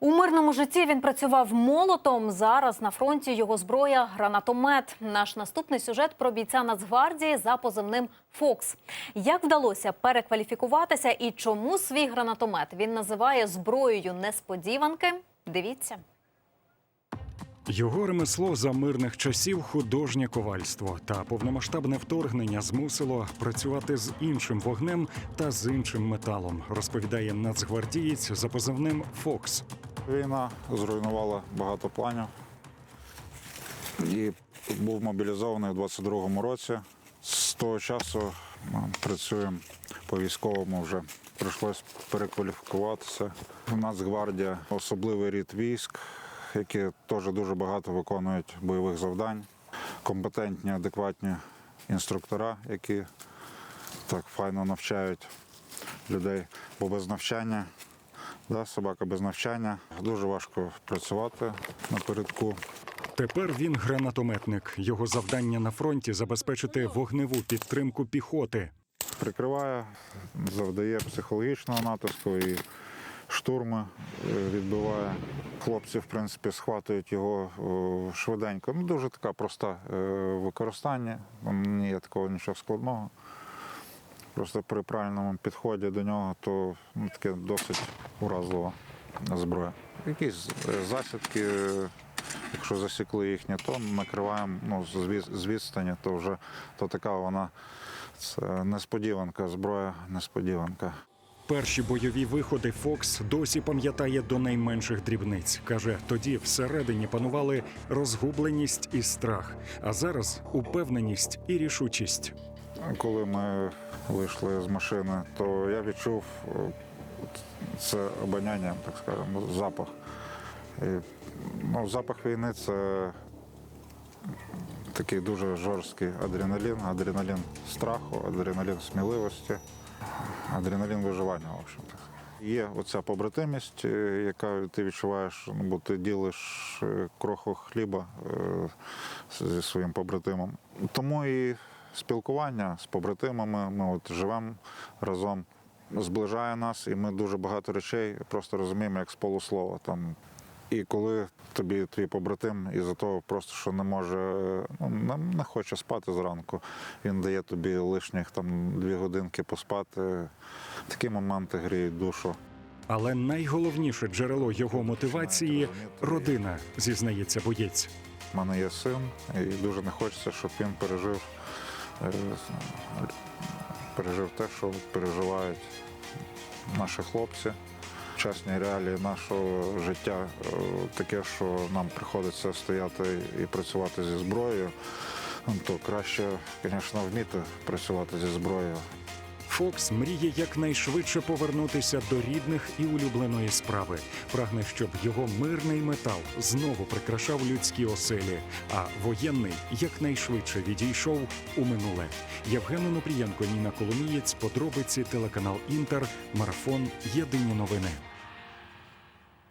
У мирному житті він працював молотом. Зараз на фронті його зброя гранатомет. Наш наступний сюжет про бійця Нацгвардії за позивним Фокс. Як вдалося перекваліфікуватися і чому свій гранатомет він називає зброєю несподіванки? Дивіться. Його ремесло за мирних часів художнє ковальство та повномасштабне вторгнення змусило працювати з іншим вогнем та з іншим металом, розповідає нацгвардієць за позивним Фокс. Війна зруйнувала багато планів. І був мобілізований у 22-му році. З того часу працюємо по військовому вже. Прийшлось перекваліфікуватися. У нас гвардія особливий рід військ, які теж дуже багато виконують бойових завдань. Компетентні, адекватні інструктора, які так файно навчають людей, бо без навчання Да, собака без навчання. Дуже важко працювати напередку. Тепер він гранатометник. Його завдання на фронті забезпечити вогневу підтримку піхоти. Прикриває, завдає психологічного натиску і штурми е, відбиває. Хлопці, в принципі, схватують його швиденько. Ну, дуже така проста е, використання. Не є такого нічого складного. Просто при правильному підході до нього, то ну, таке досить уразлива зброя. Якісь е, засідки, е, якщо засікли їхні, то накриваємо ну, з відстані, то вже то така вона це несподіванка, зброя несподіванка. Перші бойові виходи Фокс досі пам'ятає до найменших дрібниць. каже, тоді всередині панували розгубленість і страх, а зараз упевненість і рішучість. Коли ми вийшли з машини, то я відчув е, це обоняння, так скажемо, запах. І, ну, запах війни це такий дуже жорсткий адреналін, адреналін страху, адреналін сміливості, адреналін виживання, в общем-то. Є оця побратимість, е, яка ти відчуваєш, ну, бо ти ділиш е, кроху хліба зі своїм побратимом. Тому і спілкування з побратимами, ми от живемо разом, зближає нас, і ми дуже багато речей просто розуміємо як з полуслова. Там. І коли тобі твій побратим із-за того, просто що не може, ну, не, не хоче спати зранку, він дає тобі лишніх там дві годинки поспати. Такі моменти гріють душу. Але найголовніше джерело його мотивації родина, зізнається боєць. У мене є син, і дуже не хочеться, щоб він пережив, пережив те, що переживають наші хлопці. Часні реалії нашого життя е, таке, що нам приходиться стояти і працювати зі зброєю, ну, то краще, звісно, вміти працювати зі зброєю. Фокс мріє якнайшвидше повернутися до рідних і улюбленої справи. Прагне, щоб його мирний метал знову прикрашав людські оселі, а воєнний якнайшвидше відійшов у минуле. Євген Онопрієнко, Ніна Коломієць, подробиці телеканал Інтер, марафон Єдині новини.